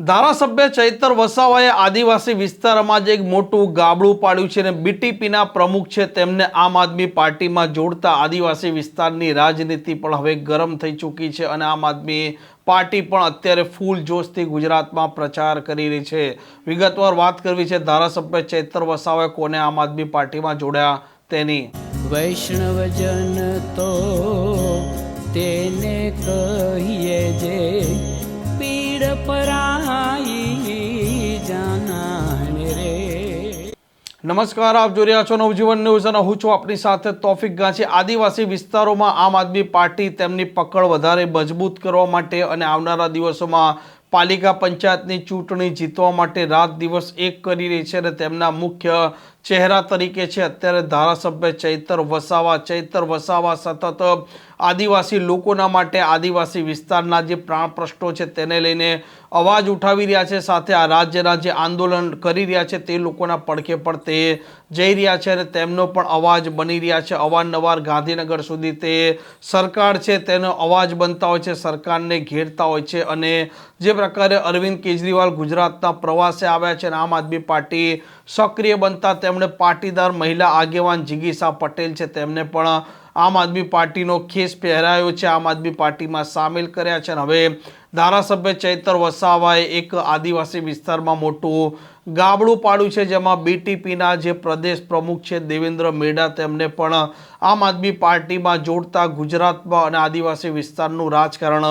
ધારાસભ્ય ચૈતર વસાવાએ આદિવાસી વિસ્તારમાં જ એક મોટું ગાબડું પાડ્યું છે અને બીટીપીના પ્રમુખ છે તેમને આમ આદમી પાર્ટીમાં જોડતા આદિવાસી વિસ્તારની રાજનીતિ પણ હવે ગરમ થઈ ચૂકી છે અને આમ આદમી પાર્ટી પણ અત્યારે ફૂલ જોશથી ગુજરાતમાં પ્રચાર કરી રહી છે. વિગતવાર વાત કરવી છે ધારાસભ્ય ચૈતર વસાવાએ કોને આમ આદમી પાર્ટીમાં જોડ્યા તેની? વૈષ્ણવજન તો તેને કહીએ નમસ્કાર, આપ જોઈ રહ્યા છો નવજીવન ન્યૂઝ અને હું છું આપણી સાથે તોફિક ગાંચી. આદિવાસી વિસ્તારોમાં આમ આદમી પાર્ટી તેમની પકડ વધારે મજબૂત કરવા માટે અને આવનારા દિવસોમાં પાલિકા પંચાયતની ચૂંટણી જીતવા માટે રાત દિવસ એક કરી રહી છે અને તેમના મુખ્ય ચહેરા તરીકે છે. અત્યારે ધારાસભ્ય ચૈતર વસાવા ચૈતર વસાવા સતત આદિવાસી લોકોના માટે આદિવાસી વિસ્તારના જે પ્રાણ પ્રશ્નો છે તેને લઈને અવાજ ઉઠાવી રહ્યા છે. સાથે આ રાજ્યના જે આંદોલન કરી રહ્યા છે. તે લોકોના પડખે પણ તે જઈ રહ્યા છે અને તેમનો પણ અવાજ બની રહ્યા છે. અવારનવાર ગાંધીનગર સુધી તે સરકાર છે તેનો અવાજ બનતા હોય છે, સરકારને ઘેરતા હોય છે અને જે પ્રકારે અરવિંદ કેજરીવાલ ગુજરાતના પ્રવાસે આવ્યા છે અને આમ આદમી પાર્ટી સક્રિય બનતા તેમણે પાટીદાર મહિલા આગેવાન જિગીસા પટેલ છે. તેમને પણ આમ આદમી પાર્ટીનો ખેસ પહેરાયો છે. આમ આદમી પાર્ટીમાં સામેલ કર્યા છે અને હવે ધારાસભ્ય ચૈતર વસાવાએ એક આદિવાસી વિસ્તારમાં મોટું ગાબડું પાડ્યું છે, જેમાં બીટીપીના જે પ્રદેશ પ્રમુખ છે દેવેન્દ્ર મેડા તેમને પણ આમ આદમી પાર્ટીમાં જોડતા ગુજરાતમાં અને આદિવાસી વિસ્તારનું રાજકારણ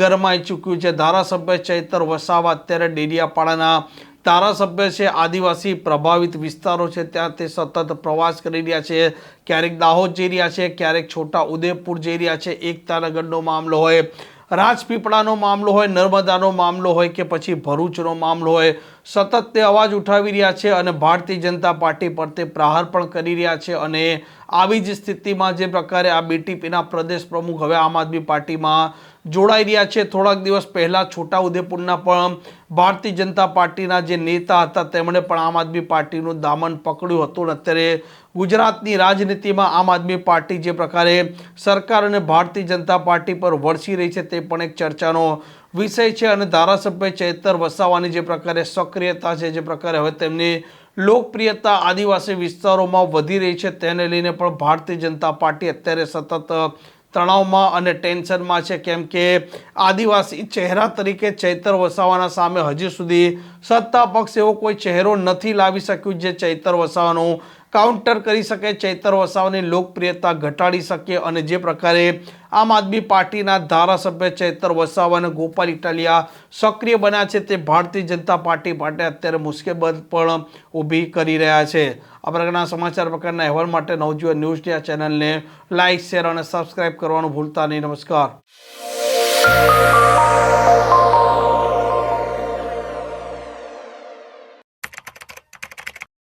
ગરમાઈ ચૂક્યું છે. ધારાસભ્ય ચૈતર વસાવા અત્યારે ડેડિયાપાડાના ધારાસભ્ય છે, આદિવાસી પ્રભાવિત વિસ્તારો છે, ત્યાં તે સતત પ્રવાસ કરી રહ્યા છે. ક્યારેક દાહોદ જઈ રહ્યા છે, ક્યારેક છોટા ઉદેપુર જઈ રહ્યા છે. એકતાનગરનો મામલો હોય, રાજપીપળાનો મામલો હોય, નર્મદાનો મામલો હોય કે પછી ભરૂચનો મામલો હોય, સતત તે અવાજ ઉઠાવી રહ્યા છે અને ભારતીય જનતા પાર્ટી પર તે પ્રહાર પણ કરી રહ્યા છે અને આવી જ સ્થિતિમાં જે પ્રકારે આ બીટીપીના પ્રદેશ પ્રમુખ હવે આમ આદમી પાર્ટીમાં જોડાઈ રહ્યા છે. થોડાક દિવસ પહેલાં છોટાઉદેપુરના પણ ભારતીય જનતા પાર્ટીના જે નેતા હતા, તેમણે પણ આમ આદમી પાર્ટીનું દામન પકડ્યું હતું અને અત્યારે ગુજરાતની રાજનીતિમાં આમ આદમી પાર્ટી જે પ્રકારે સરકાર અને ભારતીય જનતા પાર્ટી પર વરસી રહી છે તે પણ એક ચર્ચાનો વિષય છે અને ધારાસભ્ય ચૈતર વસાવાની જે પ્રકારે સક્રિયતા છે, જે પ્રકારે હવે તેમની લોકપ્રિયતા આદિવાસી વિસ્તારોમાં વધી રહી છે, તેને લઈને પણ ભારતીય જનતા પાર્ટી અત્યારે સતત તણાવમાં અને ટેન્શનમાં છે, કેમ કે આદિવાસી ચહેરા તરીકે ચૈતર વસાવાના સામે હજી સુધી સત્તા પક્ષ એવો કોઈ ચહેરો નથી લાવી શક્યું જે ચૈતર વસાવાનું કાઉન્ટર કરી શકે, ચૈતર વસાવાની લોકપ્રિયતા ઘટાડી શકે અને જે પ્રકારે આમ આદમી પાર્ટીના ધારાસભ્ય ચૈતર વસાવા અને ગોપાલ ઇટાલિયા સક્રિય બન્યા છે, તે ભારતીય જનતા પાર્ટી માટે અત્યારે મુશ્કેલ પણ ઊભી કરી રહ્યા છે. આ સમાચાર પ્રકારના અહેવાલ માટે નવજીવન ન્યૂઝની આ ચેનલને લાઇક શેર અને સબસ્ક્રાઇબ કરવાનું ભૂલતા નહીં. નમસ્કાર.